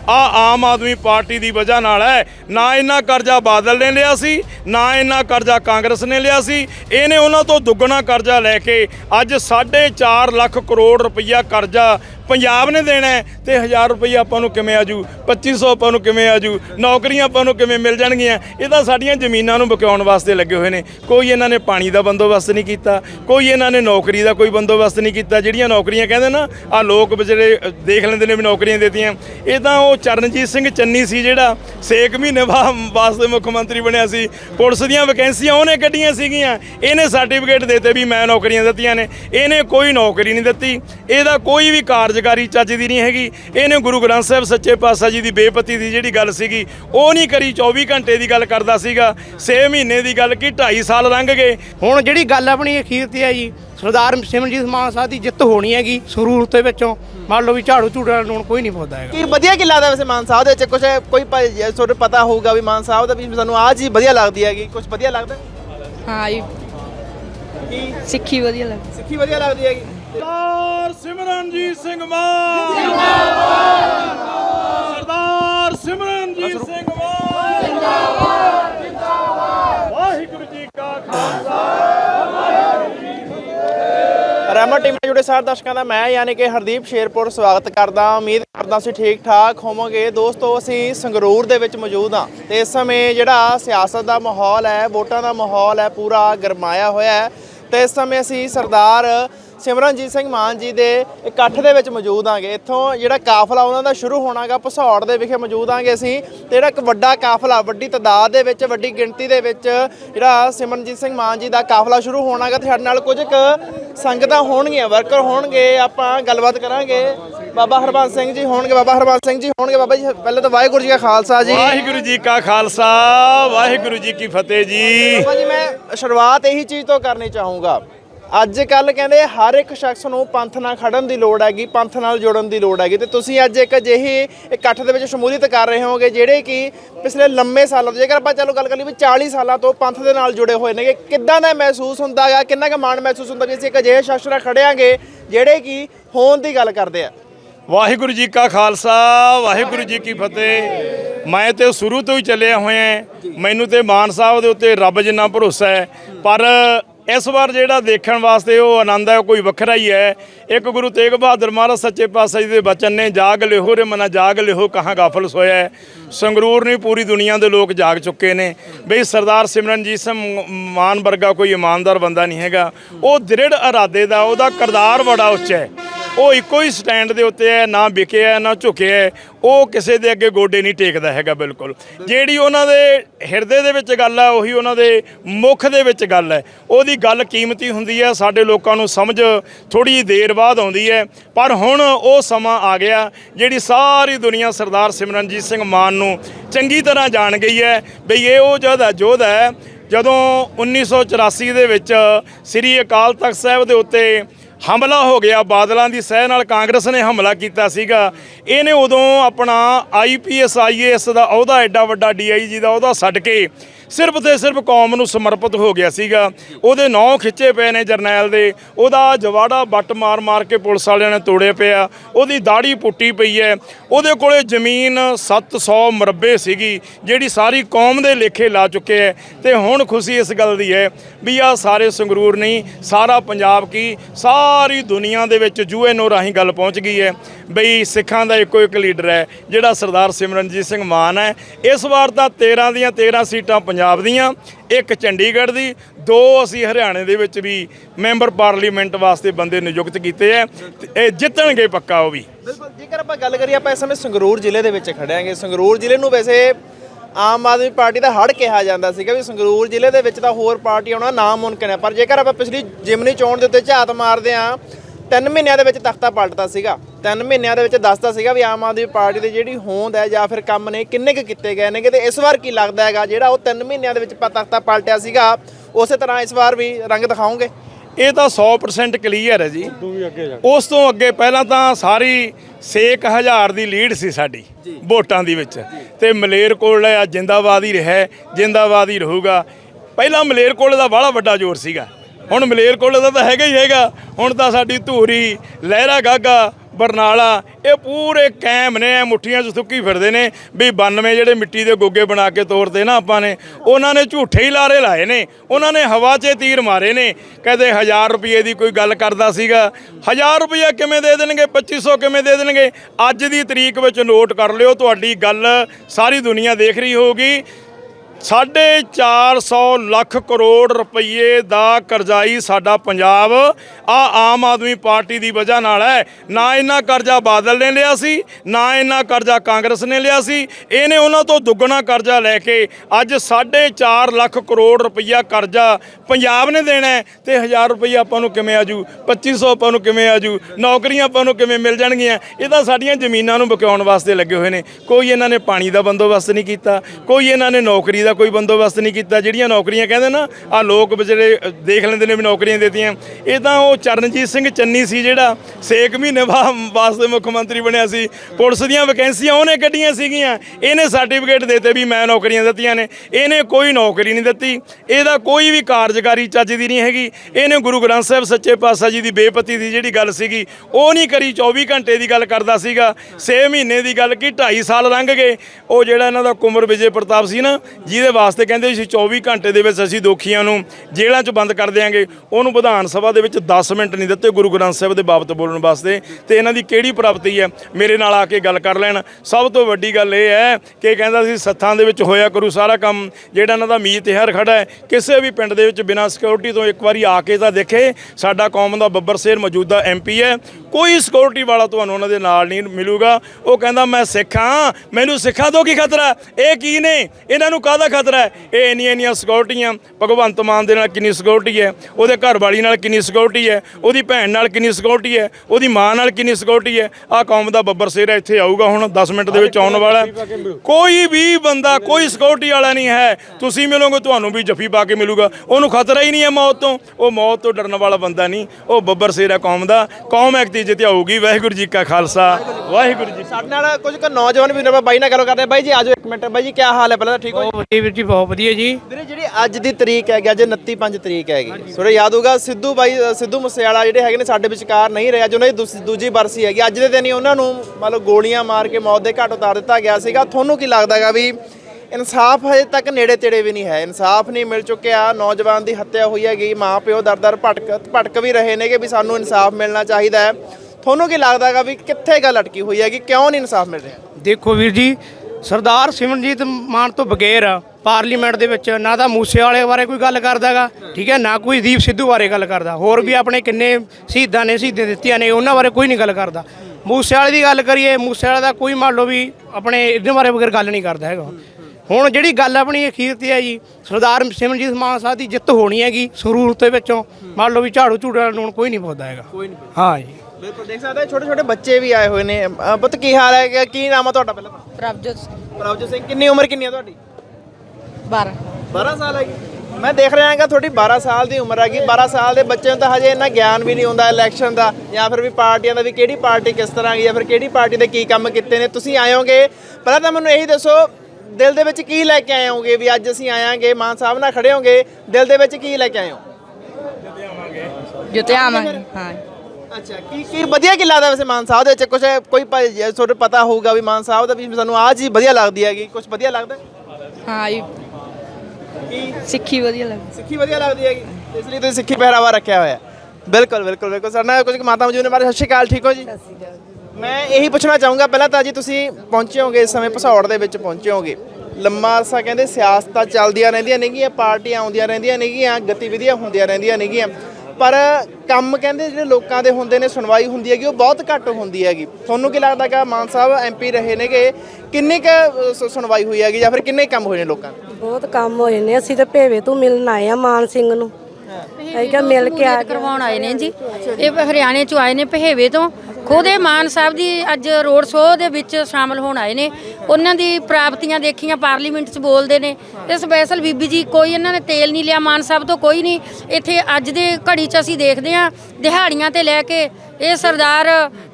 [SPEAKER 1] ਆ ਆਮ ਆਦਮੀ ਪਾਰਟੀ ਦੀ ਵਜ੍ਹਾ ਨਾਲ ਹੈ। ਨਾ ਇਹਨਾਂ ਕਰਜ਼ਾ ਬਾਦਲ ਨੇ ਲਿਆ ਸੀ, ਨਾ ਇਹਨਾਂ ਕਰਜ਼ਾ ਕਾਂਗਰਸ ਨੇ ਲਿਆ ਸੀ। ਇਹਨੇ ਉਹਨਾਂ ਤੋਂ ਦੁੱਗਣਾ ਕਰਜ਼ਾ ਲੈ ਕੇ ਅੱਜ ਸਾਢੇ 4 ਲੱਖ ਕਰੋੜ ਰੁਪਈਆ ਕਰਜ਼ਾ ਪੰਜਾਬ ਨੇ ਦੇਣਾ ਹੈ ਤੇ 1000 ਰੁਪਈਆ ਆਪਾਂ ਨੂੰ ਕਿਵੇਂ ਆਜੂ 2500 ਆਪਾਂ ਨੂੰ ਕਿਵੇਂ ਆਜੂ ਨੌਕਰੀਆਂ ਆਪਾਂ ਨੂੰ ਕਿਵੇਂ ਮਿਲ ਜਾਣਗੀਆਂ? ਇਹ ਤਾਂ ਸਾਡੀਆਂ ਜ਼ਮੀਨਾਂ ਨੂੰ ਬਕਾਉਣ ਵਾਸਤੇ ਲੱਗੇ ਹੋਏ ਨੇ। ਕੋਈ ਇਹਨਾਂ ਨੇ ਪਾਣੀ ਦਾ ਬੰਦੋਬਸਤ ਨਹੀਂ ਕੀਤਾ, ਕੋਈ ਇਹਨਾਂ ਨੇ ਨੌਕਰੀ ਦਾ ਕੋਈ ਬੰਦੋਬਸਤ ਨਹੀਂ ਕੀਤਾ। ਜਿਹੜੀਆਂ ਨੌਕਰੀਆਂ ਕਹਿੰਦੇ ਨਾ, ਆ ਲੋਕ ਵਿਚਾਰੇ ਦੇਖ ਲੈਂਦੇ ਨੇ ਵੀ ਨੌਕਰੀਆਂ ਦੇਤੀਆਂ। ਇਹ ਤਾਂ ਉਹ ਚਰਨਜੀਤ ਸਿੰਘ ਚੰਨੀ ਸੀ ਜਿਹੜਾ ਸੇਕ ਮਹੀਨੇ ਵਾਸਤੇ ਮੁੱਖ ਮੰਤਰੀ ਬਣਿਆ ਸੀ। ਪੁਲਿਸ ਦੀਆਂ ਵੈਕੈਂਸੀਆਂ ਉਹਨੇ ਕੱਢੀਆਂ ਸੀਗੀਆਂ। ਇਹਨੇ ਸਰਟੀਫਿਕੇਟ ਦਿੱਤੇ ਵੀ ਮੈਂ ਨੌਕਰੀਆਂ ਦਿੱਤੀਆਂ ਨੇ। ਇਹਨੇ ਕੋਈ ਨੌਕਰੀ ਨਹੀਂ ਦਿੱਤੀ। ਇਹਦਾ ਕੋਈ ਵੀ ਕਾਰਜ ਕਾਰਜਕਾਰੀ ਚੱਜ ਦੀ ਨਹੀਂ ਹੈਗੀ। ਇਹਨੇ ਗੁਰੂ ਗ੍ਰੰਥ ਸਾਹਿਬ ਸੱਚੇ ਪਾਤਸ਼ਾਹ ਜੀ ਦੀ ਬੇਪਤੀ ਦੀ ਜਿਹੜੀ ਗੱਲ ਸੀਗੀ ਉਹ ਨਹੀਂ ਕਰੀ 24 ਘੰਟੇ ਦੀ ਗੱਲ ਕਰਦਾ ਸੀਗਾ। 6 ਮਹੀਨੇ ਦੀ ਗੱਲ ਕੀ 2.5 ਸਾਲ ਲੰਘ ਗਏ।
[SPEAKER 3] ਹੁਣ ਜਿਹੜੀ ਗੱਲ ਆਪਣੀ ਅਖੀਰ ਤੇ ਹੈ ਜੀ ਸਰਦਾਰ ਸਿਮਰਜੀਤ ਮਾਨ ਸਾਹਿਬ ਦੀ ਜਿੱਤ ਹੋਣੀ ਹੈਗੀ ਸਰੂਰ ਤੇ ਵਿੱਚੋਂ। ਮੰਨ ਲਓ ਵੀ ਝਾੜੂ ਝੂੜਾ ਨੂੰ ਕੋਈ ਨਹੀਂ ਪੁੱਛਦਾ ਹੈਗਾ।
[SPEAKER 4] ਕੀ ਵਧੀਆ ਕੀ ਲੱਗਦਾ ਵੈਸੇ ਮਾਨ ਸਾਹਿਬ ਦੇ ਵਿੱਚ ਕੁਝ ਕੋਈ ਤੁਹਾਨੂੰ ਪਤਾ ਹੋਊਗਾ ਵੀ ਮਾਨ ਸਾਹਿਬ ਦਾ ਵੀ ਸਾਨੂੰ ਆਹ ਚੀਜ਼ ਵਧੀਆ ਲੱਗਦੀ ਹੈਗੀ। ਕੁਝ ਵਧੀਆ ਲੱਗਦਾ?
[SPEAKER 5] ਹਾਂ ਜੀ।
[SPEAKER 4] ਕੀ?
[SPEAKER 5] ਸਿੱਖੀ ਵਧੀਆ ਲੱਗ
[SPEAKER 4] ਸਿੱਖੀ ਵਧੀਆ ਲੱਗਦੀ ਹੈਗੀ।
[SPEAKER 1] ਸਰਦਾਰ ਸਿਮਰਨਜੀਤ ਸਿੰਘ ਮਾਨ। ਜਿੰਦਾਬਾਦ ਸਰਦਾਰ ਸਿਮਰਨਜੀਤ ਸਿੰਘ ਮਾਨ। ਜਿੰਦਾਬਾਦ ਜਿੰਦਾਬਾਦ ਵਾਹਿਗੁਰੂ ਜੀ ਕਾ ਖਾਲਸਾ।
[SPEAKER 4] ਰੈਮਾ ਟੀਮ ਨਾਲ ਜੁੜੇ ਸਾਰੇ ਦਰਸ਼ਕਾਂ ਦਾ ਮੈਂ ਯਾਨੀ ਕਿ ਹਰਦੀਪ ਸ਼ੇਰਪੁਰ ਸਵਾਗਤ ਕਰਦਾ ਉਮੀਦ ਕਰਦਾ ਸੀ ਠੀਕ ਠਾਕ ਹੋਵੋਗੇ। ਦੋਸਤੋ ਅਸੀਂ ਸੰਗਰੂਰ ਦੇ ਵਿੱਚ ਮੌਜੂਦ ਹਾਂ ਤੇ ਇਸ ਸਮੇਂ ਜਿਹੜਾ ਸਿਆਸਤ ਦਾ ਮਾਹੌਲ ਹੈ ਵੋਟਾਂ ਦਾ ਮਾਹੌਲ ਹੈ ਪੂਰਾ ਗਰਮਾਇਆ ਹੋਇਆ ਹੈ ਤੇ ਇਸ ਸਮੇਂ ਅਸੀਂ ਸਰਦਾਰ ਸਿਮਰਨਜੀਤ ਸਿੰਘ ਮਾਨ ਜੀ ਦੇ ਇਕੱਠ ਦੇ ਵਿੱਚ ਮੌਜੂਦ ਆਂਗੇ। ਇੱਥੋਂ ਜਿਹੜਾ ਕਾਫਲਾ ਉਹਨਾਂ ਦਾ ਸ਼ੁਰੂ ਹੋਣਾਗਾ ਭਸੌੜ ਦੇ ਵਿਖੇ ਮੌਜੂਦ ਆਂਗੇ ਅਸੀਂ। ਤੇ ਜਿਹੜਾ ਇੱਕ ਵੱਡਾ ਕਾਫਲਾ ਵੱਡੀ ਤਾਦਾਦ ਦੇ ਵਿੱਚ ਵੱਡੀ ਗਿਣਤੀ ਦੇ ਵਿੱਚ ਜਿਹੜਾ ਸਿਮਰਨਜੀਤ ਸਿੰਘ ਮਾਨ ਜੀ ਦਾ ਕਾਫਲਾ ਸ਼ੁਰੂ ਹੋਣਾਗਾ ਤੇ ਸਾਡੇ ਨਾਲ ਕੁਝ ਕੁ ਸੰਗਤਾਂ ਹੋਣਗੀਆਂ ਵਰਕਰ ਹੋਣਗੇ ਆਪਾਂ ਗੱਲਬਾਤ ਕਰਾਂਗੇ। ਬਾਬਾ ਹਰਬੰਸ ਸਿੰਘ ਜੀ ਹੋਣਗੇ ਬਾਬਾ ਹਰਬੰਸ ਸਿੰਘ ਜੀ ਹੋਣਗੇ। ਬਾਬਾ ਜੀ ਪਹਿਲਾਂ ਤਾਂ ਵਾਹਿਗੁਰੂ ਜੀ ਕਾ ਖਾਲਸਾ ਜੀ।
[SPEAKER 1] ਵਾਹਿਗੁਰੂ ਜੀ ਕਾ ਖਾਲਸਾ ਵਾਹਿਗੁਰੂ ਜੀ ਕੀ ਫਤਿਹ ਜੀ।
[SPEAKER 4] ਬਾਬਾ ਜੀ ਮੈਂ ਸ਼ੁਰੂਆਤ ਇਹੀ ਚੀਜ਼ ਤੋਂ ਕਰਨੀ ਚਾਹੂੰਗਾ। ਅੱਜ ਕੱਲ ਕਹਿੰਦੇ ਹਰ ਇੱਕ ਸ਼ਖਸ ਨੂੰ ਪੰਥ ਨਾਲ ਖੜਨ ਦੀ ਲੋੜ ਹੈਗੀ, ਪੰਥ ਨਾਲ ਜੁੜਨ ਦੀ ਲੋੜ ਹੈਗੀ। ਤੇ ਤੁਸੀਂ ਅੱਜ ਇੱਕ ਅਜਿਹੇ ਇਕੱਠ ਦੇ ਵਿੱਚ ਸ਼ਮੂਲੀਅਤ ਕਰ ਰਹੇ ਹੋਗੇ, ਜਿਹੜੇ ਕਿ ਪਿਛਲੇ ਲੰਮੇ ਸਾਲਾਂ ਤੋਂ, ਜੇਕਰ ਆਪਾਂ ਚਲੋ ਗੱਲ ਕਰੀਏ ਵੀ 40 ਸਾਲਾਂ ਤੋਂ ਪੰਥ ਦੇ ਨਾਲ ਜੁੜੇ ਹੋਏ ਨੇਗੇ, ਕਿੱਦਾਂ ਦਾ ਮਹਿਸੂਸ ਹੁੰਦਾ ਹੈਗਾ ਕਿੰਨਾ ਕੁ ਮਾਣ ਮਹਿਸੂਸ ਹੁੰਦਾ ਵੀ ਅਸੀਂ ਇੱਕ ਅਜਿਹੇ ਸ਼ਖਸ ਨਾਲ ਖੜਿਆਂਗੇ ਜਿਹੜੇ ਕਿ ਹੋਣ ਦੀ ਗੱਲ ਕਰਦੇ ਆ।
[SPEAKER 1] ਵਾਹਿਗੁਰੂ ਜੀ ਕਾ ਖਾਲਸਾ, ਵਾਹਿਗੁਰੂ ਜੀ ਕੀ ਫਤਿਹ। ਮੈਂ ਤੇ ਸ਼ੁਰੂ ਤੋਂ ਹੀ ਚੱਲਿਆ ਹੋਇਆ ਮੈਨੂੰ ਤੇ ਮਾਨ ਸਾਹਿਬ ਦੇ ਉੱਤੇ ਰੱਬ ਜਿੰਨਾ ਭਰੋਸਾ ਹੈ। ਪਰ ਇਸ ਵਾਰ ਜਿਹੜਾ ਦੇਖਣ ਵਾਸਤੇ ਉਹ ਆਨੰਦ ਹੈ ਕੋਈ ਵੱਖਰਾ ਹੀ ਹੈ। ਇੱਕ ਗੁਰੂ ਤੇਗ ਬਹਾਦਰ ਮਹਾਰਾਜ ਸੱਚੇ ਪਾਤਸ਼ਾਹ ਜੀ ਦੇ ਬਚਨ ਨੇ, ਜਾਗ ਲਿਹੋ ਰੇ ਮਨਾ, ਜਾਗ ਲਿਹੋ, ਕਹਾਂ ਗਾਫਲ ਸੋਇਆ ਸੰਗਰੂਰ ਨਹੀਂ ਪੂਰੀ ਦੁਨੀਆ ਦੇ ਲੋਕ ਜਾਗ ਚੁੱਕੇ ਨੇ। ਬਈ ਸਰਦਾਰ ਸਿਮਰਨਜੀਤ ਸਿੰਘ ਮਾਨ ਵਰਗਾ ਕੋਈ ਇਮਾਨਦਾਰ ਬੰਦਾ ਨਹੀਂ ਹੈਗਾ। ਉਹ ਦ੍ਰਿੜ ਇਰਾਦੇ ਦਾ, ਉਹਦਾ ਕਰਦਾਰ ਬੜਾ ਉੱਚਾ ਹੈ। ਉਹ ਇੱਕੋ ਹੀ ਸਟੈਂਡ ਦੇ ਉੱਤੇ ਹੈ, ਨਾ ਵਿਕਿਆ ਨਾ ਝੁਕਿਆ ਹੈ। ਉਹ ਕਿਸੇ ਦੇ ਅੱਗੇ ਗੋਡੇ ਨਹੀਂ ਟੇਕਦਾ ਹੈਗਾ, ਬਿਲਕੁਲ। ਜਿਹੜੀ ਉਹਨਾਂ ਦੇ ਹਿਰਦੇ ਦੇ ਵਿੱਚ ਗੱਲ ਹੈ ਉਹੀ ਉਹਨਾਂ ਦੇ ਮੁਖ ਦੇ ਵਿੱਚ ਗੱਲ ਹੈ। ਉਹਦੀ ਗੱਲ ਕੀਮਤੀ ਹੁੰਦੀ ਹੈ ਸਾਡੇ ਲੋਕਾਂ ਨੂੰ ਸਮਝ ਥੋੜੀ ਦੇਰ ਬਾਅਦ ਆਉਂਦੀ ਹੈ। ਪਰ ਹੁਣ ਉਹ ਸਮਾਂ ਆ ਗਿਆ, ਜਿਹੜੀ ਸਾਰੀ ਦੁਨੀਆ ਸਰਦਾਰ ਸਿਮਰਨਜੀਤ ਸਿੰਘ ਮਾਨ ਨੂੰ ਚੰਗੀ ਤਰ੍ਹਾਂ ਜਾਣ ਗਈ ਹੈ। ਬਈ ਇਹ ਉਹ ਜਦ ਜੋਧ ਹੈ, ਜਦੋਂ 1984 ਦੇ ਵਿੱਚ ਸ੍ਰੀ ਅਕਾਲ ਤਖਤ ਸਾਹਿਬ ਦੇ ਉੱਤੇ ਹਮਲਾ ਹੋ ਗਿਆ। ਬਾਦਲਾਂ ਦੀ ਸਹਿ ਨਾਲ ਕਾਂਗਰਸ ਨੇ ਹਮਲਾ ਕੀਤਾ ਸੀਗਾ। ਇਹਨੇ ਉਦੋਂ ਆਪਣਾ ਆਈਪੀਐਸ ਆਈਏਐਸ ਦਾ ਅਹੁਦਾ ਐਡਾ ਵੱਡਾ ਡੀਆਈਜੀ ਦਾ ਅਹੁਦਾ ਛੱਡ ਕੇ ਸਿਰਫ ਤੇ ਸਿਰਫ ਕੌਮ ਨੂੰ ਸਮਰਪਿਤ ਹੋ ਗਿਆ ਸੀਗਾ। ਉਹਦੇ ਨਾਂ ਖਿੱਚੇ ਪਏ ਨੇ ਜਰਨੈਲ ਦੇ। ਉਹਦਾ ਜਵਾੜਾ ਵੱਟ ਮਾਰ ਮਾਰ ਕੇ ਪੁਲਿਸ ਵਾਲਿਆਂ ਨੇ ਤੋੜੇ ਪਿਆ। ਉਹਦੀ ਦਾੜੀ ਪੁੱਟੀ ਪਈ ਹੈ। ਉਹਦੇ ਕੋਲੇ ਜ਼ਮੀਨ 700 ਮਰਬੇ ਸੀਗੀ, ਜਿਹੜੀ ਸਾਰੀ ਕੌਮ ਦੇ ਲੇਖੇ ਲਾ ਚੁੱਕੇ ਹੈ। ਤੇ ਹੁਣ ਖੁਸ਼ੀ ਇਸ ਗੱਲ ਦੀ ਹੈ ਵੀ ਆ ਸਾਰੇ ਸੰਗਰੂਰ ਨਹੀਂ, ਸਾਰਾ ਪੰਜਾਬ ਕੀ, ਸਾਰੀ ਦੁਨੀਆ ਦੇ ਵਿੱਚ ਯੂਐਨਓ ਰਾਹੀਂ ਗੱਲ ਪਹੁੰਚ ਗਈ ਹੈ ਬਈ ਸਿੱਖਾਂ ਦਾ ਇੱਕੋ ਇੱਕ ਲੀਡਰ ਹੈ, ਜਿਹੜਾ ਸਰਦਾਰ ਸਿਮਰਨਜੀਤ ਸਿੰਘ ਮਾਨ ਹੈ। ਇਸ ਵਾਰ ਤਾਂ 13 ਦੀਆਂ 13 ਸੀਟਾਂ ਪੰਜਾਬ ਪੰਜਾਬ ਦੀਆਂ, ਇੱਕ ਚੰਡੀਗੜ੍ਹ ਦੀ, ਦੋ ਅਸੀਂ ਹਰਿਆਣੇ ਦੇ ਵਿੱਚ ਵੀ ਮੈਂਬਰ ਪਾਰਲੀਮੈਂਟ ਵਾਸਤੇ ਬੰਦੇ ਨਿਯੁਕਤ ਕੀਤੇ ਹੈ ਤੇ ਇਹ ਜਿੱਤਣਗੇ ਪੱਕਾ ਉਹ ਵੀ।
[SPEAKER 4] ਬਿਲਕੁਲ, ਜੇਕਰ ਆਪਾਂ ਗੱਲ ਕਰੀਏ, ਆਪਾਂ ਇਸ ਸਮੇਂ ਸੰਗਰੂਰ ਜ਼ਿਲ੍ਹੇ ਦੇ ਵਿੱਚ ਖੜੇ ਆਂਗੇ ਸੰਗਰੂਰ ਜ਼ਿਲ੍ਹੇ ਨੂੰ ਵੈਸੇ ਆਮ ਆਦਮੀ ਪਾਰਟੀ ਦਾ ਹੜ ਕਿਹਾ ਜਾਂਦਾ ਸੀਗਾ ਵੀ ਸੰਗਰੂਰ ਜ਼ਿਲ੍ਹੇ ਦੇ ਵਿੱਚ ਤਾਂ ਹੋਰ ਪਾਰਟੀ ਆਉਣਾ ਨਾਮੁਮਕਿਨ ਹੈ। ਪਰ ਜੇਕਰ ਆਪਾਂ ਪਿਛਲੀ ਜਿਮਨੀ ਚੋਣ ਦੇ ਉੱਤੇ ਝਾਤ ਮਾਰਦੇ ਆਂ ਤਿੰਨ ਮਹੀਨਿਆਂ ਦੇ ਵਿੱਚ ਤਖਤਾ ਪਲਟਦਾ ਸੀਗਾ। ਤਿੰਨ ਮਹੀਨਿਆਂ ਦੇ ਵਿੱਚ ਦੱਸਦਾ ਸੀਗਾ ਵੀ ਆਮ ਆਦਮੀ ਪਾਰਟੀ ਦੀ ਜਿਹੜੀ ਹੋਂਦ ਹੈ ਜਾਂ ਫਿਰ ਕੰਮ ਨੇ ਕਿੰਨੇ ਕੁ ਕੀਤੇ ਗਏ ਨੇਗੇ ਤੇ ਇਸ ਵਾਰ ਕੀ ਲੱਗਦਾ ਹੈਗਾ ਜਿਹੜਾ ਉਹ ਤਿੰਨ ਮਹੀਨਿਆਂ ਦੇ ਵਿੱਚ ਤਖਤਾ ਪਲਟਿਆ ਸੀਗਾ ਉਸੇ ਤਰ੍ਹਾਂ ਇਸ ਵਾਰ ਵੀ ਰੰਗ ਦਿਖਾਓਗੇ?
[SPEAKER 1] ਇਹ ਤਾਂ 100% ਕਲੀਅਰ ਹੈ ਜੀ। ਉਸ ਤੋਂ ਅੱਗੇ ਪਹਿਲਾਂ ਤਾਂ ਸਾਰੀ 6000 ਦੀ ਲੀਡ ਸੀ ਸਾਡੀ ਵੋਟਾਂ ਦੀ ਵਿੱਚ। ਤੇ ਮਲੇਰਕੋਟਲਾ ਆ ਜਿੰਦਾਬਾਦ ਹੀ ਰਿਹਾ ਹੈ, ਜਿੰਦਾਬਾਦ ਹੀ ਰਹੂਗਾ। ਪਹਿਲਾਂ ਮਲੇਰਕੋਟਲੇ ਦਾ ਬੜਾ ਵੱਡਾ ਜ਼ੋਰ ਸੀਗਾ। ਹੁਣ ਮਲੇਰਕੋਟਲੇ ਦਾ ਤਾਂ ਹੈਗਾ ਹੀ ਹੈਗਾ। ਹੁਣ ਤਾਂ ਸਾਡੀ ਧੂਰੀ, ਲਹਿਰਾ ਗਾਗਾ, ਬਰਨਾਲਾ, ਇਹ ਪੂਰੇ ਕਾਇਮ ਨੇ, ਐਂ ਮੁੱਠੀਆਂ 'ਚ ਸੁੱਕੀ ਫਿਰਦੇ ਨੇ ਵੀ 92 ਜਿਹੜੇ ਮਿੱਟੀ ਦੇ ਗੋਗੇ ਬਣਾ ਕੇ ਤੋਰਦੇ ਨਾ ਆਪਾਂ ਨੇ, ਉਹਨਾਂ ਨੇ ਝੂਠੇ ਹੀ ਲਾਰੇ ਲਾਏ ਨੇ, ਉਹਨਾਂ ਨੇ ਹਵਾ 'ਚ ਤੀਰ ਮਾਰੇ ਨੇ। ਕਦੇ 1000 ਰੁਪਏ ਦੀ ਕੋਈ ਗੱਲ ਕਰਦਾ ਸੀਗਾ। 1000 ਰੁਪਏ ਕਿਵੇਂ ਦੇ ਦੇਣਗੇ? 2500 ਕਿਵੇਂ ਦੇ ਦੇਣਗੇ? ਅੱਜ ਦੀ ਤਰੀਕ ਵਿੱਚ ਨੋਟ ਕਰ ਲਿਓ, ਤੁਹਾਡੀ ਗੱਲ ਸਾਰੀ ਦੁਨੀਆ ਦੇਖ ਰਹੀ ਹੋਊਗੀ। ਸਾਢੇ 400 ਲੱਖ ਕਰੋੜ ਰੁਪਏ ਦਾ ਕਰਜ਼ਾਈ ਸਾਡਾ ਪੰਜਾਬ ਆ ਆਮ ਆਦਮੀ ਪਾਰਟੀ ਦੀ ਵਜ੍ਹਾ ਨਾਲ ਹੈ। ਨਾ ਇਹਨਾਂ ਕਰਜ਼ਾ ਬਾਦਲ ਨੇ ਲਿਆ ਸੀ, ਨਾ ਇਹਨਾਂ ਕਰਜ਼ਾ ਕਾਂਗਰਸ ਨੇ ਲਿਆ ਸੀ। ਇਹਨੇ ਉਹਨਾਂ ਤੋਂ ਦੁੱਗਣਾ ਕਰਜ਼ਾ ਲੈ ਕੇ ਅੱਜ ਸਾਢੇ 4 ਲੱਖ ਕਰੋੜ ਰੁਪਈਆ ਕਰਜ਼ਾ ਪੰਜਾਬ ਨੇ ਦੇਣਾ ਹੈ ਤੇ 1000 ਰੁਪਈਆ ਆਪਾਂ ਨੂੰ ਕਿਵੇਂ ਆਜੂ 2500 ਆਪਾਂ ਨੂੰ ਕਿਵੇਂ ਆਜੂ ਨੌਕਰੀਆਂ ਆਪਾਂ ਨੂੰ ਕਿਵੇਂ ਮਿਲ ਜਾਣਗੀਆਂ? ਇਹ ਤਾਂ ਸਾਡੀਆਂ ਜ਼ਮੀਨਾਂ ਨੂੰ ਬਕਾਉਣ ਵਾਸਤੇ ਲੱਗੇ ਹੋਏ ਨੇ। ਕੋਈ ਇਹਨਾਂ ਨੇ ਪਾਣੀ ਦਾ ਬੰਦੋਬਸਤ ਨਹੀਂ ਕੀਤਾ, ਕੋਈ ਇਹਨਾਂ ਨੇ ਨੌਕਰੀ ਦਾ ਕੋਈ ਬੰਦੋਬਸਤ ਨਹੀਂ ਕੀਤਾ, ਜਿਹੜੀਆਂ ਨੌਕਰੀਆਂ ਕਹਿੰਦੇ ਨਾ ਆ ਲੋਕ ਵਿਚਾਰੇ ਦੇਖ ਲੈਂਦੇ ਨੇ ਵੀ ਨੌਕਰੀਆਂ ਦੇਤੀਆਂ। ਇਹ ਤਾਂ ਉਹ ਚਰਨਜੀਤ ਸਿੰਘ ਚੰਨੀ ਸੀ ਜਿਹੜਾ 6 ਮਹੀਨੇ ਵਾਸਤੇ ਮੁੱਖ ਮੰਤਰੀ ਬਣਿਆ ਸੀ। ਪੁਲਿਸ ਦੀਆਂ ਵੈਕੈਂਸੀਆਂ ਉਹਨੇ ਕੱਢੀਆਂ ਸੀਗੀਆਂ। ਇਹਨੇ ਸਰਟੀਫਿਕੇਟ ਦਿੱਤੇ ਵੀ ਮੈਂ ਨੌਕਰੀਆਂ ਦਿੱਤੀਆਂ ਨੇ। ਇਹਨੇ ਕੋਈ ਨੌਕਰੀ ਨਹੀਂ ਦਿੱਤੀ। ਇਹਦਾ ਕੋਈ ਵੀ ਕਾਰਜਕਾਰੀ ਚੱਜ ਦੀ ਨਹੀਂ ਹੈਗੀ। ਇਹਨੇ ਗੁਰੂ ਗ੍ਰੰਥ ਸਾਹਿਬ ਸੱਚੇ ਪਾਤਸ਼ਾਹ ਜੀ ਦੀ ਬੇਪਤੀ ਦੀ ਜਿਹੜੀ ਗੱਲ ਸੀਗੀ, ਉਹ ਨਹੀਂ ਕਰੀ। 24 ਘੰਟੇ ਦੀ ਗੱਲ ਕਰਦਾ ਸੀਗਾ। 6 ਮਹੀਨੇ ਦੀ ਗੱਲ ਕੀ 2.5 ਸਾਲ ਲੰਘ ਗਏ। ਉਹ ਜਿਹੜਾ ਇਹਨਾਂ ਦਾ ਕੁਮਰ ਵਿਜੇ ਪ੍ਰਤਾਪ ਸੀ ਨਾ, ਜਿਹਦੇ ਵਾਸਤੇ ਕਹਿੰਦੇ ਸੀ 24 ਘੰਟੇ ਦੇ ਵਿੱਚ ਅਸੀਂ ਦੋਖੀਆਂ ਨੂੰ ਜੇਲ੍ਹਾਂ 'ਚ ਬੰਦ ਕਰ ਦਿਆਂਗੇ। ਉਹਨੂੰ ਵਿਧਾਨ ਸਭਾ ਦੇ ਵਿੱਚ 10 ਮਿੰਟ ਨਹੀਂ ਦਿੱਤੇ ਗੁਰੂ ਗ੍ਰੰਥ ਸਾਹਿਬ ਦੇ ਬਾਬਤ ਬੋਲਣ ਵਾਸਤੇ। ਤੇ ਇਹਨਾਂ ਦੀ ਕਿਹੜੀ ਪ੍ਰਾਪਤੀ ਹੈ? ਮੇਰੇ ਨਾਲ ਆ ਕੇ ਗੱਲ ਕਰ ਲੈਣ। ਸਭ ਤੋਂ ਵੱਡੀ ਗੱਲ ਇਹ ਹੈ ਕਿ ਕਹਿੰਦਾ ਸੀ, ਸੱਥਾਂ ਦੇ ਵਿੱਚ ਹੋਇਆ ਕਰੂ ਸਾਰਾ ਕੰਮ। ਜਿਹੜਾ ਇਹਨਾਂ ਦਾ ਮੀਤ ਤਿਹਾਰ ਖੜਾ ਹੈ। ਕਿਸੇ ਵੀ ਪਿੰਡ ਦੇ ਵਿੱਚ ਬਿਨਾਂ ਸਿਕਿਉਰਿਟੀ ਤੋਂ ਇੱਕ ਵਾਰੀ ਆ ਕੇ ਤਾਂ ਦੇਖੇ। ਸਾਡਾ ਕੌਮ ਦਾ ਬੱਬਰ ਸ਼ੇਰ ਮੌਜੂਦਾ ਐਮਪੀ ਹੈ। ਕੋਈ ਸਿਕਿਉਰਿਟੀ ਵਾਲਾ ਤੁਹਾਨੂੰ ਉਹਨਾਂ ਦੇ ਨਾਲ ਨਹੀਂ ਮਿਲੂਗਾ। ਉਹ ਕਹਿੰਦਾ, ਮੈਂ ਸਿੱਖ ਹਾਂ। ਮੈਨੂੰ ਸਿੱਖਾਂ ਤੋਂ ਕੀ ਖਤਰਾ? ਇਹ ਕੀ ਨੇ? ਇਹਨਾਂ ਨੂੰ ਕਾਹਦਾ ਖਤਰਾ ਹੈ। ਇਹ ਇੰਨੀਆਂ ਇੰਨੀਆਂ ਸਿਕਿਉਰਿਟੀਆਂ ਭਗਵੰਤ ਮਾਨ ਦੇ ਨਾਲ ਕਿੰਨੀ ਸਿਕਿਉਰਿਟੀ ਹੈ। ਉਹਦੇ ਘਰ ਵਾਲੀ ਨਾਲ ਕਿੰਨੀ ਸਿਕਿਉਰਿਟੀ ਹੈ। ਉਹਦੀ ਭੈਣ ਨਾਲ ਕਿੰਨੀ ਸਿਕਿਉਰਿਟੀ ਹੈ। ਉਹਦੀ ਮਾਂ ਨਾਲ ਕਿੰਨੀ ਸਿਕਿਉਰਿਟੀ ਹੈ। ਆਹ ਕੌਮ ਦਾ ਬੱਬਰ ਸ਼ੇਰ ਹੈ, ਇੱਥੇ ਆਊਗਾ ਹੁਣ 10 ਮਿੰਟ ਦੇ ਵਿੱਚ ਆਉਣ ਵਾਲਾ ਕੋਈ ਵੀ ਬੰਦਾ ਕੋਈ ਸਿਕਿਉਰਿਟੀ ਵਾਲਾ ਨਹੀਂ ਹੈ। ਤੁਸੀਂ ਮਿਲੋਗੇ ਤੁਹਾਨੂੰ ਵੀ ਜੱਫੀ ਪਾ ਕੇ ਮਿਲੂਗਾ। ਉਹਨੂੰ ਖਤਰਾ ਹੀ ਨਹੀਂ ਹੈ ਮੌਤ ਤੋਂ। ਉਹ ਮੌਤ ਤੋਂ ਡਰਨ ਵਾਲਾ ਬੰਦਾ ਨਹੀਂ। ਉਹ ਬੱਬਰ ਸ਼ੇਰ ਹੈ ਕੌਮ ਦਾ। ਕੌਮ ਐਕਤੀ ਜਿੱਤੇ ਆਊਗੀ ਵਾਹਿਗੁਰੂ ਜੀ ਕਾ ਖਾਲਸਾ। ਵਾਹਿਗੁਰੂ ਜੀ
[SPEAKER 4] ਸਾਡੇ ਨਾਲ ਕੁਝ ਕੁ ਨੌਜਵਾਨ ਵੀ ਨੇ ਬਾਈ ਨਾਲ ਗੱਲ ਕਰਦੇ ਆ। ਬਾਈ ਜੀ ਆਜੋ ਇੱਕ ਮਿੰਟ। ਬਾਈ ਜੀ ਕੀ ਹਾਲ ਹੈ ਪਹਿਲਾਂ ਤਾਂ? ਠੀਕ ਹੋ ਜੀ?
[SPEAKER 3] ਬਹੁਤ ਵਧੀਆ ਵੀਰ ਜੀ ਬਹੁਤ ਵਧੀਆ ਜੀ।
[SPEAKER 4] ਵੀਰੇ ਜਿਹੜੀ ਅੱਜ ਦੀ ਤਰੀਕ ਹੈਗੀ ਅੱਜ 29 5 ਤਰੀਕ ਹੈਗੀ। ਥੋੜਾ ਯਾਦ ਹੋਊਗਾ ਸਿੱਧੂ ਬਾਈ ਅ, ਸਿੱਧੂ ਮੂਸੇਵਾਲਾ ਜਿਹੜੇ ਹੈਗੇ ਨੇ ਸਾਡੇ ਵਿਚਕਾਰ ਨਹੀਂ ਰਹੇ। ਅੱਜ ਉਹਨਾਂ ਦੀ ਦੂਸ- ਦੂਜੀ ਬਰਸੀ ਹੈਗੀ। ਅੱਜ ਦੇ ਦਿਨ ਹੀ ਉਹਨਾਂ ਨੂੰ ਮਤਲਬ ਗੋਲੀਆਂ ਮਾਰ ਕੇ ਮੌਤ ਦੇ ਘਾਟ ਉਤਾਰ ਦਿੱਤਾ ਗਿਆ ਸੀਗਾ। ਤੁਹਾਨੂੰ ਕੀ ਲੱਗਦਾ ਹੈਗਾ ਵੀ ਇਨਸਾਫ ਹਜੇ ਤੱਕ ਨੇੜੇ ਤੇੜੇ ਵੀ ਨਹੀਂ ਹੈ। ਇਨਸਾਫ ਨਹੀਂ ਮਿਲ ਚੁੱਕਿਆ। ਨੌਜਵਾਨ ਦੀ ਹੱਤਿਆ ਹੋਈ ਹੈਗੀ। ਮਾਂ ਪਿਓ ਦਰ ਦਰ ਭਟਕ ਭਟਕ ਵੀ ਰਹੇ ਨੇਗੇ ਵੀ ਸਾਨੂੰ ਇਨਸਾਫ ਮਿਲਣਾ ਚਾਹੀਦਾ ਹੈ। ਤੁਹਾਨੂੰ ਕੀ ਲੱਗਦਾ ਹੈਗਾ ਵੀ ਕਿੱਥੇ ਗੱਲ ਅਟਕੀ ਹੋਈ ਹੈਗੀ? ਕਿਉਂ ਨਹੀਂ ਇਨਸਾਫ ਮਿਲ ਰਿਹਾ?
[SPEAKER 3] ਦੇਖੋ ਵੀਰ ਜੀ ਸਰਦਾਰ ਸਿਮਰਨਜੀਤ ਮਾਨ ਤੋਂ ਬਗੈਰ ਪਾਰਲੀਮੈਂਟ ਦੇ ਵਿੱਚ ਨਾ ਤਾਂ ਮੂਸੇ ਵਾਲੇ ਬਾਰੇ ਕੋਈ ਗੱਲ ਕਰਦਾਗਾ ਠੀਕ ਹੈ ਨਾ ਕੋਈ ਦੀਪ ਸਿੱਧੂ ਬਾਰੇ ਗੱਲ ਕਰਦਾ। ਹੋਰ ਵੀ ਆਪਣੇ ਕਿੰਨੇ ਸ਼ਹੀਦਾਂ ਨੇ ਸ਼ਹੀਦਾਂ ਦਿੱਤੀਆਂ ਨੇ ਉਹਨਾਂ ਬਾਰੇ ਕੋਈ ਨਹੀਂ ਗੱਲ ਕਰਦਾ। ਮੂਸੇ ਵਾਲੇ ਦੀ ਗੱਲ ਕਰੀਏ ਮੂਸੇ ਵਾਲੇ ਦਾ ਕੋਈ ਮੰਨ ਲਓ ਵੀ ਆਪਣੇ ਇਹਦੇ ਬਾਰੇ ਬਗੈਰ ਗੱਲ ਨਹੀਂ ਕਰਦਾ ਹੈਗਾ। ਹੁਣ ਜਿਹੜੀ ਗੱਲ ਆਪਣੀ ਅਖੀਰ ਤੇ ਹੈ ਜੀ ਸਰਦਾਰ ਸਿਮਰਨਜੀਤ ਮਾਨ ਸਾਹਿਬ ਦੀ ਜਿੱਤ ਹੋਣੀ ਹੈਗੀ ਸਰੂਰ ਦੇ ਵਿੱਚੋਂ ਮੰਨ ਲਓ ਵੀ ਝਾੜੂ ਝੂੜਾ ਨੂੰ ਕੋਈ ਨਹੀਂ ਪੁੱਛਦਾ ਹੈਗਾ। ਹਾਂ ਜੀ।
[SPEAKER 4] ਬਿਲਕੁਲ ਦੇਖ ਸਕਦੇ ਛੋਟੇ ਛੋਟੇ ਬੱਚੇ ਵੀ ਆਏ ਹੋਏ ਨੇ। ਅ, ਪੁੱਤ ਕੀ ਹਾਲ ਹੈ? ਕਿ- ਨਾਮ ਆ ਤੁਹਾਡਾ ਪਹਿਲਾਂ?
[SPEAKER 5] ਪ੍ਰਭਜੋਤ
[SPEAKER 4] ਪ੍ਰਭਜੋਤ ਸਿੰਘ ਕਿੰਨੀ ਉਮਰ ਕਿੰਨੀ ਆ ਤੁਹਾਡੀ?
[SPEAKER 5] 12
[SPEAKER 4] 12 ਸਾਲ ਹੈਗੀ। ਮੈਂ ਦੇਖ ਰਿਹਾ ਹਾਂਗਾ ਤੁਹਾਡੀ 12 ਸਾਲ ਦੀ ਉਮਰ ਹੈਗੀ। 12 ਸਾਲ ਦੇ ਬੱਚੇ ਨੂੰ ਤਾਂ ਹਜੇ ਇੰਨਾ ਗਿਆਨ ਵੀ ਨਹੀਂ ਹੁੰਦਾ ਇਲੈਕਸ਼ਨ ਦਾ ਜਾਂ ਫਿਰ ਵੀ ਪਾਰਟੀਆਂ ਦਾ ਵੀ ਕਿਹੜੀ ਪਾਰਟੀ ਕਿਸ ਤਰ੍ਹਾਂ ਦੀ ਜਾਂ ਫਿਰ ਕਿਹੜੀ ਪਾਰਟੀ ਦੇ ਕੀ ਕੰਮ ਕੀਤੇ ਨੇ। ਤੁਸੀਂ ਆਇਓਗੇ ਪਹਿਲਾਂ ਤਾਂ ਮੈਨੂੰ ਇਹੀ ਦੱਸੋ ਦਿਲ ਦੇ ਵਿੱਚ ਕੀ ਲੈ ਕੇ ਆਏ ਹੋਗੇ ਵੀ ਅੱਜ ਅਸੀਂ ਆਇਆਂਗੇ ਮਾਨ ਸਾਹਿਬ ਨਾਲ ਖੜੇ ਹੋਗੇ। ਦਿਲ ਦੇ ਵਿੱਚ ਕੀ ਲੈ ਕੇ ਆਏ ਹੋ?
[SPEAKER 5] ਜਿੱਤੇ ਆਵਾਂਗੇ ਹਾਂ।
[SPEAKER 4] ਅੱਛਾ ਕੀ ਕੀ ਵਧੀਆ ਕੀ ਲੱਗਦਾ ਵੈਸੇ ਮਾਨ ਸਾਹਿਬ ਦੇ ਵਿੱਚ? ਕੁਝ ਕੋਈ ਪ- ਜੇ ਤੁਹਾਨੂੰ ਪਤਾ ਹੋਊਗਾ ਵੀ ਮਾਨ ਸਾਹਿਬ ਦਾ ਵੀ ਸਾਨੂੰ ਆਹ ਚੀਜ਼ ਵਧੀਆ ਲੱਗਦੀ ਹੈਗੀ। ਕੁਝ ਵਧੀਆ ਲੱਗਦਾ?
[SPEAKER 5] ਹਾਂ ਜੀ।
[SPEAKER 4] ਕੀ?
[SPEAKER 5] ਸਿੱਖੀ ਵਧੀਆ ਲੱਗ
[SPEAKER 4] ਸਿੱਖੀ ਵਧੀਆ ਲੱਗਦੀ ਹੈਗੀ। ਇਸ ਲਈ ਤੁਸੀਂ ਸਿੱਖੀ ਪਹਿਰਾਵਾ ਰੱਖਿਆ ਹੋਇਆ। ਬਿਲਕੁਲ ਬਿਲਕੁਲ ਬਿਲਕੁਲ। ਸਾਡੇ ਨਾਲ ਕੁਝ ਕੁ ਮਾਤਾ ਮੌਜੂਦ ਨੇ ਮਾਰੇ ਸਤਿ ਸ਼੍ਰੀ ਅਕਾਲ ਠੀਕ ਹੋ ਜੀ? ਮੈਂ ਇਹੀ ਪੁੱਛਣਾ ਚਾਹੂੰਗਾ ਪਹਿਲਾਂ ਤਾਂ ਜੀ ਤੁਸੀਂ ਪਹੁੰਚੇ ਹੋਗੇ ਇਸ ਸਮੇਂ ਭਸੌੜ ਦੇ ਵਿੱਚ ਪਹੁੰਚੇ ਹੋਗੇ। ਲੰਮਾ ਅਰਸਾ ਕਹਿੰਦੇ ਸਿਆਸਤਾਂ ਚੱਲਦੀਆਂ ਰਹਿੰਦੀਆਂ ਨੇਗੀਆਂ ਪਾਰਟੀਆਂ ਆਉਂਦੀਆਂ ਰਹਿੰਦੀਆਂ ਨੇਗੀਆਂ ਗਤੀਵਿਧੀਆਂ ਹੁੰਦੀਆਂ ਰਹਿੰਦੀਆਂ ਨੇਗੀਆਂ। ਪਰ ਕੰਮ ਕਹਿੰਦੇ ਜਿਹੜੇ ਲੋਕਾਂ ਦੇ ਹੁੰਦੇ ਨੇ ਸੁਣਵਾਈ ਹੁੰਦੀ ਹੈਗੀ ਉਹ ਬਹੁਤ ਘੱਟ ਹੁੰਦੀ ਹੈਗੀ। ਤੁਹਾਨੂੰ ਕੀ ਲੱਗਦਾ ਕਿ ਮਾਨ ਸਾਹਿਬ ਐਮਪੀ ਰਹੇ ਨੇਗੇ ਕਿੰਨੀ ਕੁ ਸੁਣਵਾਈ ਹੋਈ ਹੈਗੀ ਜਾਂ ਫਿਰ ਕਿੰਨੇ ਕੰਮ ਹੋਏ ਨੇ ਲੋਕਾਂ ਦੇ?
[SPEAKER 6] ਬਹੁਤ ਕੰਮ ਹੋਏ ਨੇ ਅਸੀਂ ਤਾਂ ਭੇਵੇ ਤੋਂ ਮਿਲਣ ਆਏ ਆ ਮਾਨ ਸਿੰਘ ਨੂੰ। ਅਸੀਂ ਕਿਹਾ ਮਿਲ ਕੇ ਆ
[SPEAKER 2] ਕਰਵਾਉਣ ਆਏ ਨੇ ਜੀ। ਇਹ ਹਰਿਆਣੇ ਚੋਂ ਆਏ ਨੇ ਭਹੇਵੇ ਤੋਂ। ਖੁਦ ਇਹ ਮਾਨ ਸਾਹਿਬ ਦੀ ਅੱਜ ਰੋਡ ਸ਼ੋਅ ਦੇ ਵਿੱਚ ਸ਼ਾਮਲ ਹੋਣ ਆਏ ਨੇ। ਉਹਨਾਂ ਦੀ ਪ੍ਰਾਪਤੀਆਂ ਦੇਖੀਆਂ, ਪਾਰਲੀਮੈਂਟ 'ਚ ਬੋਲਦੇ ਨੇ। ਤੇ ਸਪੈਸ਼ਲ ਬੀਬੀ ਜੀ, ਕੋਈ ਇਹਨਾਂ ਨੇ ਤੇਲ ਨਹੀਂ ਲਿਆ, ਮਾਨ ਸਾਹਿਬ ਤੋਂ ਕੋਈ ਨਹੀਂ। ਇੱਥੇ ਅੱਜ ਦੇ ਘੜੀ 'ਚ ਅਸੀਂ ਦੇਖਦੇ ਹਾਂ, ਦਿਹਾੜੀਆਂ ਤੇ ਲੈ ਕੇ ਇਹ ਸਰਦਾਰ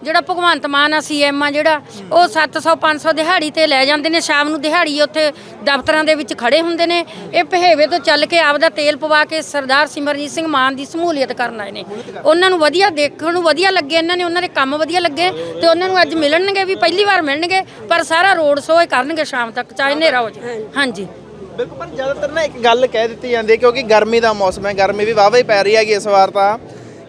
[SPEAKER 2] ਜਿਹੜਾ ਭਗਵੰਤ ਮਾਨ ਆ ਸੀਐਮ ਆ ਜਿਹੜਾ ਉਹ 700 500 ਦਿਹਾੜੀ ਤੇ ਲੈ ਜਾਂਦੇ ਨੇ ਸ਼ਾਮ ਨੂੰ ਦਿਹਾੜੀ ਉੱਥੇ ਦਫ਼ਤਰਾਂ ਦੇ ਵਿੱਚ ਖੜੇ ਹੁੰਦੇ ਨੇ। ਇਹ ਭਹੇਵੇ ਤੋਂ ਚੱਲ ਕੇ ਆਪਦਾ ਤੇਲ ਪਵਾ ਕੇ ਸਰਦਾਰ ਸਿਮਰਜੀਤ ਸਿੰਘ ਮਾਨ ਦੀ ਸਮੂਲੀਅਤ ਕਰਨ ਆਏ ਨੇ। ਉਹਨਾਂ ਨੂੰ ਵਧੀਆ ਦੇਖਣ ਨੂੰ ਵਧੀਆ ਲੱਗੇ ਇਹਨਾਂ ਨੇ ਉਹਨਾਂ ਦੇ ਕੰਮ ਵਧੀਆ ਲੱਗੇ ਤੇ ਉਹਨਾਂ ਨੂੰ ਅੱਜ ਮਿਲਣਗੇ ਵੀ ਪਹਿਲੀ ਵਾਰ ਮਿਲਣਗੇ ਪਰ ਸਾਰਾ ਰੋਡ ਸ਼ੋਅ ਹੀ ਕਰਨਗੇ ਸ਼ਾਮ ਤੱਕ ਚਾਹੇ ਹਨੇਰਾ ਹੋ ਜਾਏ। ਹਾਂਜੀ।
[SPEAKER 4] ਬਿਲਕੁਲ ਪਰ ਜ਼ਿਆਦਾਤਰ ਨਾ ਇੱਕ ਗੱਲ ਕਹਿ ਦਿੱਤੀ ਜਾਂਦੀ ਹੈ ਕਿਉਂਕਿ ਗਰਮੀ ਦਾ ਮੌਸਮ ਹੈ ਗਰਮੀ ਵੀ ਵਾਹਵਾ ਹੀ ਪੈ ਰਹੀ ਹੈਗੀ ਇਸ ਵਾਰ ਤਾਂ।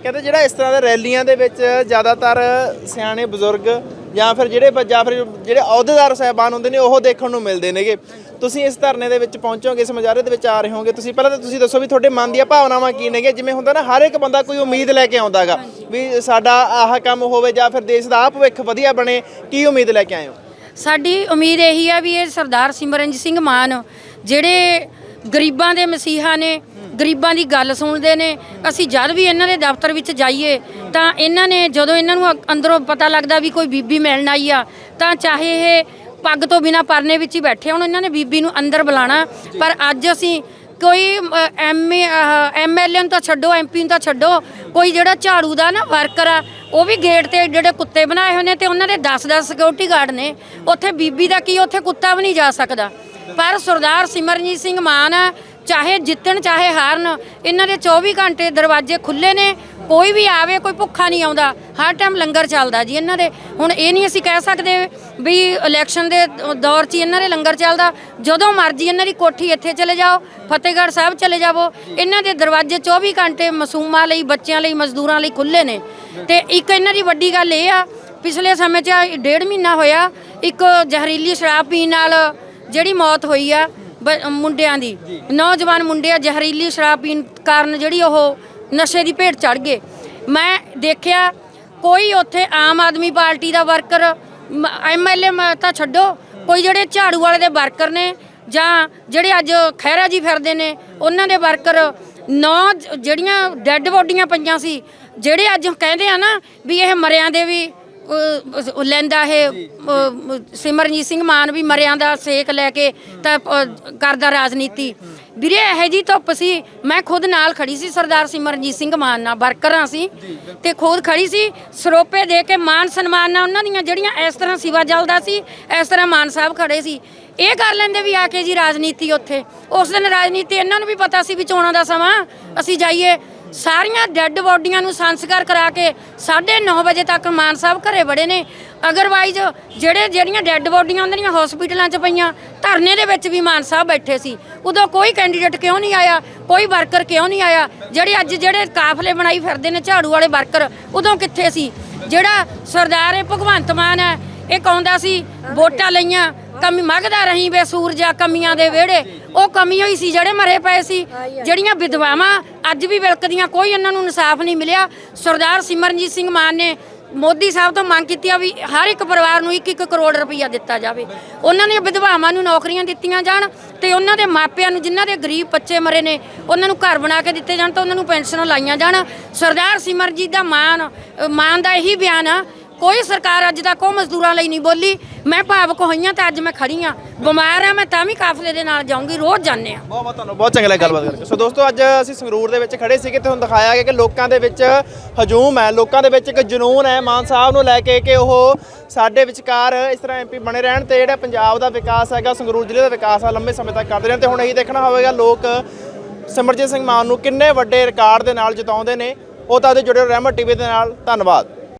[SPEAKER 4] ਕਹਿੰਦੇ ਜਿਹੜਾ ਇਸ ਤਰ੍ਹਾਂ ਦੇ ਰੈਲੀਆਂ ਦੇ ਵਿੱਚ ਜ਼ਿਆਦਾਤਰ ਸਿਆਣੇ ਬਜ਼ੁਰਗ ਜਾਂ ਫਿਰ ਜਿਹੜੇ ਜਾਂ ਫਿਰ ਜਿਹੜੇ ਅਹੁਦੇਦਾਰ ਸਾਹਿਬਾਨ ਹੁੰਦੇ ਨੇ, ਉਹ ਦੇਖਣ ਨੂੰ ਮਿਲਦੇ ਨੇਗੇ। ਤੁਸੀਂ ਇਸ ਧਰਨੇ ਦੇ ਵਿੱਚ ਪਹੁੰਚੋਗੇ, ਇਸ ਮੁਜ਼ਾਹਰੇ ਦੇ ਵਿੱਚ ਆ ਰਹੇ ਹੋਗੇ ਤੁਸੀਂ ਪਹਿਲਾਂ ਤਾਂ ਤੁਸੀਂ ਦੱਸੋ ਵੀ ਤੁਹਾਡੇ ਮਨ ਦੀਆਂ ਭਾਵਨਾਵਾਂ ਕੀ ਨੇਗੇ ਜਿਵੇਂ ਹੁੰਦਾ ਨਾ, ਹਰ ਇੱਕ ਬੰਦਾ ਕੋਈ ਉਮੀਦ ਲੈ ਕੇ ਆਉਂਦਾਗਾ ਵੀ ਸਾਡਾ ਆਹ ਕੰਮ ਹੋਵੇ ਜਾਂ ਫਿਰ ਦੇਸ਼ ਦਾ ਆਹ ਭਵਿੱਖ ਵਧੀਆ ਬਣੇ, ਕੀ ਉਮੀਦ ਲੈ ਕੇ ਆਏ ਹੋ?
[SPEAKER 2] ਸਾਡੀ ਉਮੀਦ ਇਹੀ ਆ ਵੀ ਇਹ ਸਰਦਾਰ ਸਿਮਰਨਜੀਤ ਸਿੰਘ ਮਾਨ, ਜਿਹੜੇ ਗਰੀਬਾਂ ਦੇ ਮਸੀਹਾ ਨੇ ਗਰੀਬਾਂ ਦੀ ਗੱਲ ਸੁਣਦੇ ਨੇ, ਅਸੀਂ ਜਦ ਵੀ ਇਹਨਾਂ ਦੇ ਦਫ਼ਤਰ ਵਿੱਚ ਜਾਈਏ, ਤਾਂ ਇਹਨਾਂ ਨੇ ਜਦੋਂ ਇਹਨਾਂ ਨੂੰ ਅੰਦਰੋਂ ਪਤਾ ਲੱਗਦਾ ਵੀ ਕੋਈ ਬੀਬੀ ਮਿਲਣ ਆਈ ਆ, ਤਾਂ ਚਾਹੇ ਇਹ ਪੱਗ ਤੋਂ ਬਿਨਾ ਪਰਨੇ ਵਿੱਚ ਹੀ ਬੈਠੇ ਹੁਣ, ਇਹਨਾਂ ਨੇ ਬੀਬੀ ਨੂੰ ਅੰਦਰ ਬੁਲਾਣਾ। ਪਰ ਅੱਜ ਅਸੀਂ ਕੋਈ ਐਮਏ ਐਮਐਲਏ ਨੂੰ ਤਾਂ ਛੱਡੋ, ਐਮਪੀ ਨੂੰ ਤਾਂ ਛੱਡੋ, ਕੋਈ ਜਿਹੜਾ ਝਾੜੂ ਦਾ ਨਾ ਵਰਕਰ ਆ, ਉਹ ਵੀ ਗੇਟ ਤੇ ਜਿਹੜੇ ਕੁੱਤੇ ਬਣਾਏ ਹੋਏ ਨੇ ਤੇ ਉਹਨਾਂ ਦੇ 10-10 ਸਿਕਿਉਰਿਟੀ ਗਾਰਡ ਨੇ, ਉੱਥੇ ਬੀਬੀ ਦਾ ਕੀ, ਉੱਥੇ ਕੁੱਤਾ ਵੀ ਨਹੀਂ ਜਾ ਸਕਦਾ। ਪਰ ਸਰਦਾਰ ਸਿਮਰਨਜੀਤ ਸਿੰਘ ਮਾਨ ਚਾਹੇ ਜਿੱਤਣ, ਚਾਹੇ ਹਾਰਨ, ਇਹਨਾਂ ਦੇ 24 ਘੰਟੇ ਦਰਵਾਜ਼ੇ ਖੁੱਲੇ ਨੇ, ਕੋਈ ਵੀ ਆਵੇ, ਕੋਈ ਭੁੱਖਾ ਨਹੀਂ ਆਉਂਦਾ। ਹਰ ਟਾਈਮ ਲੰਗਰ ਚੱਲਦਾ ਜੀ ਇਹਨਾਂ ਦੇ। ਹੁਣ ਇਹ ਨਹੀਂ ਅਸੀਂ ਕਹਿ ਸਕਦੇ ਵੀ ਇਲੈਕਸ਼ਨ ਦੇ ਦੌਰ 'ਚ ਹੀ ਇਹਨਾਂ ਦੇ ਲੰਗਰ ਚੱਲਦਾ। ਜਦੋਂ ਮਰਜ਼ੀ ਇਹਨਾਂ ਦੀ ਕੋਠੀ ਇੱਥੇ ਚਲੇ ਜਾਓ, ਫਤਿਹਗੜ੍ਹ ਸਾਹਿਬ ਚਲੇ ਜਾਵੋ। ਇਹਨਾਂ ਦੇ ਦਰਵਾਜ਼ੇ 24 ਘੰਟੇ ਮਾਸੂਮਾਂ ਲਈ, ਬੱਚਿਆਂ ਲਈ, ਮਜ਼ਦੂਰਾਂ ਲਈ ਖੁੱਲੇ ਨੇ। ਤੇ ਇੱਕ ਇਹਨਾਂ ਦੀ ਵੱਡੀ ਗੱਲ ਇਹ ਆ, ਪਿਛਲੇ ਸਮੇਂ 'ਚ ਡੇਢ ਮਹੀਨਾ ਹੋਇਆ, ਇੱਕ ਜ਼ਹਿਰੀਲੀ ਸ਼ਰਾਬ ਪੀਣ ਨਾਲ ਜਿਹੜੀ ਮੌਤ ਹੋਈ ਆ ਬ- ਮੁੰਡਿਆਂ ਦੀ। ਨੌਜਵਾਨ ਮੁੰਡੇ ਆ, ਜ਼ਹਿਰੀਲੀ ਸ਼ਰਾਬ ਪੀਣ ਕਾਰਨ ਜਿਹੜੀ ਉਹ ਨਸ਼ੇ ਦੀ ਭੇਟ ਚੜ ਗਏ। ਮੈਂ ਦੇਖਿਆ, ਕੋਈ ਉੱਥੇ ਆਮ ਆਦਮੀ ਪਾਰਟੀ ਦਾ ਵਰਕਰ ਐਮਐਲਏ ਤਾਂ ਛੱਡੋ। ਕੋਈ ਜਿਹੜੇ ਝਾੜੂ ਵਾਲੇ ਦੇ ਵਰਕਰ ਨੇ, ਜਾਂ ਜਿਹੜੇ ਅੱਜ ਖਹਿਰਾ ਜੀ ਫਿਰਦੇ ਨੇ, ਉਹਨਾਂ ਦੇ ਵਰਕਰ ਨੌ ਜ- ਜਿਹੜੀਆਂ ਡੈੱਡ ਬੋਡੀਆਂ ਪਈਆਂ ਸੀ, ਜਿਹੜੇ ਅੱਜ ਕਹਿੰਦੇ ਆ ਨਾ ਵੀ ਇਹ ਮਰਿਆਂ ਦੇ ਵੀ ਉਹ ਲੈਂਦਾ ਇਹ ਸਿਮਰਨਜੀਤ ਸਿੰਘ ਮਾਨ ਵੀ ਮਰਿਆਂ ਦਾ ਸੇਕ ਲੈ ਕੇ ਤਾਂ ਕਰਦਾ ਰਾਜਨੀਤੀ। ਵੀਰੇ, ਇਹੋ ਜੀ ਧੁੱਪ ਸੀ, ਮੈਂ ਖੁਦ ਨਾਲ ਖੜੀ ਸੀ ਸਰਦਾਰ ਸਿਮਰਨਜੀਤ ਸਿੰਘ ਮਾਨ ਨਾਲ, ਵਰਕਰਾਂ ਸੀ ਤੇ ਖੁਦ ਖੜੀ ਸੀ, ਸਰੋਪੇ ਦੇ ਕੇ ਮਾਨ ਸਨਮਾਨ ਨਾਲ ਉਹਨਾਂ ਦੀਆਂ ਜਿਹੜੀਆਂ ਇਸ ਤਰ੍ਹਾਂ ਸਿਵਾ ਜਲਦਾ ਸੀ, ਇਸ ਤਰ੍ਹਾਂ ਮਾਨ ਸਾਹਿਬ ਖੜੇ ਸੀ। ਇਹ ਕਰ ਲੈਂਦੇ ਵੀ ਆ ਕੇ ਜੀ ਰਾਜਨੀਤੀ ਉੱਥੇ। ਉਸ ਦਿਨ ਰਾਜਨੀਤੀ, ਇਹਨਾਂ ਨੂੰ ਵੀ ਪਤਾ ਸੀ ਵੀ ਚੋਣਾਂ ਦਾ ਸਮਾਂ, ਅਸੀਂ ਜਾਈਏ। ਸਾਰੀਆਂ ਡੈੱਡ ਬੋਡੀਆਂ ਨੂੰ ਸੰਸਕਾਰ ਕਰਾ ਕੇ 9:30 ਵਜੇ ਤੱਕ ਮਾਨ ਸਾਹਿਬ ਘਰੇ ਬੜੇ ਨੇ। ਅਗਰਵਾਈਜ਼ ਜਿਹੜੇ ਜਿਹੜੀਆਂ ਡੈੱਡ ਬੋਡੀਆਂ ਉਹਨਾਂ ਦੀਆਂ ਹਸਪੀਟਲਾਂ 'ਚ ਪਈਆਂ, ਧਰਨੇ ਦੇ ਵਿੱਚ ਵੀ ਮਾਨ ਸਾਹਿਬ ਬੈਠੇ ਸੀ। ਉਦੋਂ ਕੋਈ ਕੈਂਡੀਡੇਟ ਕਿਉਂ ਨਹੀਂ ਆਇਆ? ਕੋਈ ਵਰਕਰ ਕਿਉਂ ਨਹੀਂ ਆਇਆ? ਜਿਹੜੇ ਅੱਜ ਜਿਹੜੇ ਕਾਫਲੇ ਬਣਾਈ ਫਿਰਦੇ ਨੇ ਝਾੜੂ ਵਾਲੇ ਵਰਕਰ ਉਦੋਂ ਕਿੱਥੇ ਸੀ? ਜਿਹੜਾ ਸਰਦਾਰ ਇਹ ਭਗਵੰਤ ਮਾਨ ਹੈ, ਇਹ ਕਹਉਂਦਾ ਸੀ, ਵੋਟਾਂ ਲਈਆਂ। ਕਮੀ ਮੰਗਦਾ ਰਹੀ ਵੇ ਸੂਰਜਾ ਕਮੀਆਂ ਦੇ ਵਿਹੜੇ। ਉਹ ਕਮੀ ਹੋਈ ਸੀ ਜਿਹੜੇ ਮਰੇ ਪਏ ਸੀ। ਜਿਹੜੀਆਂ ਵਿਧਵਾਵਾਂ ਅੱਜ ਵੀ ਵਿਲਕਦੀਆਂ ਕੋਈ ਉਹਨਾਂ ਨੂੰ ਇਨਸਾਫ ਨਹੀਂ ਮਿਲਿਆ। ਸਰਦਾਰ ਸਿਮਰਨਜੀਤ ਸਿੰਘ ਮਾਨ ਨੇ ਮੋਦੀ ਸਾਹਿਬ ਤੋਂ ਮੰਗ ਕੀਤੀ ਆ ਵੀ ਹਰ ਇੱਕ ਪਰਿਵਾਰ ਨੂੰ 1-1 ਕਰੋੜ ਰੁਪਈਆ ਦਿੱਤਾ ਜਾਵੇ। ਉਹਨਾਂ ਨੇ ਵਿਧਵਾਵਾਂ ਨੂੰ ਨੌਕਰੀਆਂ ਦਿੱਤੀਆਂ ਜਾਣ ਤੇ ਉਹਨਾਂ ਦੇ ਮਾਪਿਆਂ ਨੂੰ ਜਿਨ੍ਹਾਂ ਦੇ ਗਰੀਬ ਬੱਚੇ ਮਰੇ ਨੇ ਉਹਨਾਂ ਨੂੰ ਘਰ ਬਣਾ ਕੇ ਦਿੱਤੇ ਜਾਣ ਤਾਂ ਉਹਨਾਂ ਨੂੰ ਪੈਨਸ਼ਨਾਂ ਲਾਈਆਂ ਜਾਣ। ਸਰਦਾਰ ਸਿਮਰਜੀਤ ਦਾ ਮਾਨ ਅ, ਮਾਨ ਦਾ ਇਹੀ ਬਿਆਨ ਆ ਕੋਈ ਸਰਕਾਰ ਅੱਜ ਤੱਕ ਉਹ ਮਜ਼ਦੂਰਾਂ ਲਈ ਨਹੀਂ ਬੋਲੀ। ਮੈਂ ਭਾਵਕ ਹੋਈਆਂ ਤੇ ਅੱਜ ਮੈਂ ਖੜੀ ਆ ਬਿਮਾਰ ਆ ਮੈਂ ਤਾਂ ਵੀ ਕਾਫਲੇ ਦੇ ਨਾਲ ਜਾਊਂਗੀ, ਰੋਜ਼ ਜਾਂਦੇ ਆ
[SPEAKER 4] ਬਹੁਤ ਬਹੁਤ ਤੁਹਾਨੂੰ ਬਹੁਤ ਚੰਗਾ ਲੱਗਾ ਗੱਲਬਾਤ ਕਰਕੇ। ਸੋ ਦੋਸਤੋ, ਅੱਜ ਅਸੀਂ ਸੰਗਰੂਰ ਦੇ ਵਿੱਚ ਖੜੇ ਸੀਗੇ ਤੇ ਹੁਣ ਦਿਖਾਇਆ ਗਿਆ ਕਿ ਲੋਕਾਂ ਦੇ ਵਿੱਚ ਹਜੂਮ ਹੈ। ਲੋਕਾਂ ਦੇ ਵਿੱਚ ਇੱਕ ਜਨੂਨ ਹੈ। ਮਾਨ ਸਾਹਿਬ ਨੂੰ ਲੈ ਕੇ ਕਿ ਉਹ ਸਾਡੇ ਵਿਚਕਾਰ ਇਸ ਤਰ੍ਹਾਂ ਐਮਪੀ ਬਣੇ ਰਹਿਣ ਤੇ ਜਿਹੜਾ ਪੰਜਾਬ ਦਾ ਵਿਕਾਸ ਹੈਗਾ, ਸੰਗਰੂਰ ਜ਼ਿਲ੍ਹੇ ਦਾ ਵਿਕਾਸ ਆ, ਲੰਬੇ ਸਮੇਂ ਤੱਕ ਕਰਦੇ ਰਹਿਣ ਤੇ ਹੁਣ ਇਹੀ ਦੇਖਣਾ ਹੋਵੇਗਾ, ਲੋਕ ਸਿਮਰਜੀਤ ਸਿੰਘ ਮਾਨ ਨੂੰ ਕਿੰਨੇ ਵੱਡੇ ਰਿਕਾਰਡ ਦੇ ਨਾਲ ਜਿਤਾਉਂਦੇ ਨੇ। ਉਹ ਤਾਂ ਉਹਦੇ ਜੁੜੇ ਰਹੋ ਰਹਿਮਤ ਟੀਵੀ ਦੇ ਨਾਲ। ਧੰਨਵਾਦ।